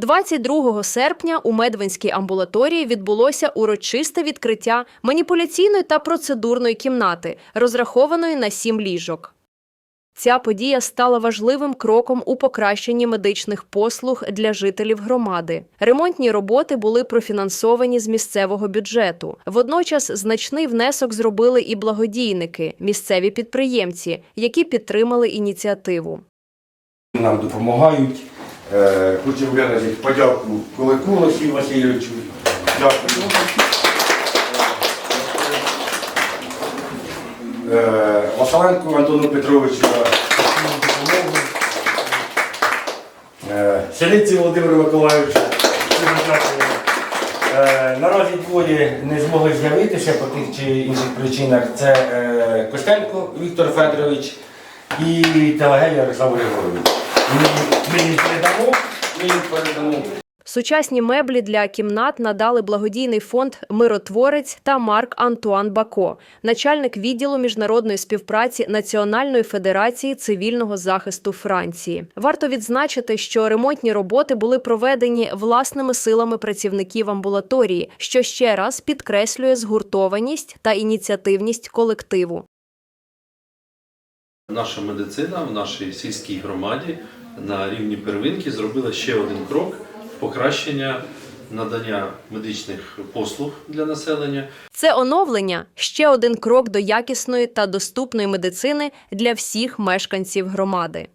22 серпня у Медвинській амбулаторії відбулося урочисте відкриття маніпуляційної та процедурної кімнати, розрахованої на сім ліжок. Ця подія стала важливим кроком у покращенні медичних послуг для жителів громади. Ремонтні роботи були профінансовані з місцевого бюджету. Водночас значний внесок зробили і благодійники, місцеві підприємці, які підтримали ініціативу. Нам допомагають. Е, Хочу виразити подяку Кулику Олексію Васильовичу. Дякую. Е, Василенку Антону Петровичу за допомогу. Е, Селиці Володимиру Миколаївичу. Наразі двоє не змогли з'явитися по тих чи інших причинах. Це Костенко Віктор Федорович і Телагель Ярослав Григорович. Ми, ми їм передамо, ми їм передамо. Сучасні меблі для кімнат надали благодійний фонд Миротворець та Марк Антуан Бако, начальник відділу міжнародної співпраці Національної федерації цивільного захисту Франції. Варто відзначити, що ремонтні роботи були проведені власними силами працівників амбулаторії, що ще раз підкреслює згуртованість та ініціативність колективу. Наша медицина в нашій сільській громаді на рівні первинки зробила ще один крок покращення надання медичних послуг для населення. Це оновлення ще один крок до якісної та доступної медицини для всіх мешканців громади.